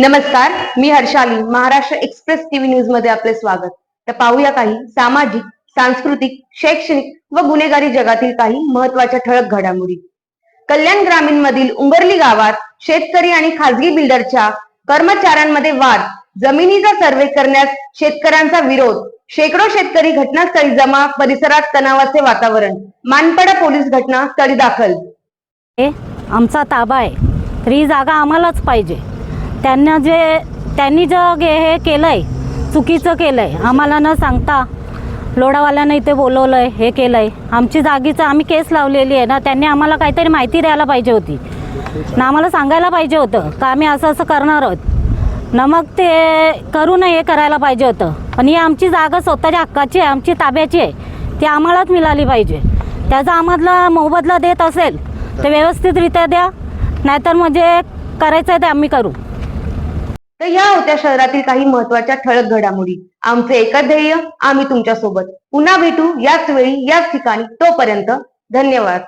नमस्कार मी Harshali Maharashtra express TV न्यूजमध्ये आपले स्वागत. तर पाहूया काही सामाजिक सांस्कृतिक शैक्षणिक व गुन्हेगारी जगातील काही महत्त्वाच्या ठळक घडामोडी. कल्याण ग्रामीण मधील उंबरली गावात शेतकरी आणि खासगी बिल्डरच्या कर्मचाऱ्यांमध्ये वाद. जमिनीचा सर्वे करण्यास शेतकऱ्यांचा विरोध. शेकडो शेतकरी घटनास्थळी जमा परिसरात तणावाचे वातावरण. मानपाडा पोलीस घटनास्थळी दाखल. हे आमचा ताबा आहे. तर ही जागा आम्हालाच पाहिजे. त्यांना जे त्यांनी जे हे केलं आहे चुकीचं केलं आहे आम्हाला न सांगता लोढावाल्यानं इथे बोलवलं आहे हे केलं आहे आमची जागीचं आम्ही केस लावलेली आहे ना त्यांनी आम्हाला काहीतरी माहिती द्यायला पाहिजे होती. ना आम्हाला सांगायला पाहिजे होतं का आम्ही असं असं करणार आहोत. ना मग ते करू नये हे करायला पाहिजे होतं. पण ही आमची जागा स्वतःच्या हक्काची आहे आमची ताब्याची आहे. ती आम्हालाच मिळाली पाहिजे. त्याचा आम्हाला मोबदला देत असेल तर व्यवस्थितरित्या द्या. नाहीतर म्हणजे करायचं आहे ते आम्ही करू. तर या होत्या शहरातील काही महत्त्वाच्या ठळक घडामोडी. आमचे एकच ध्येय आम्ही तुमच्यासोबत पुन्हा भेटू याच वेळी याच ठिकाणी. तोपर्यंत धन्यवाद.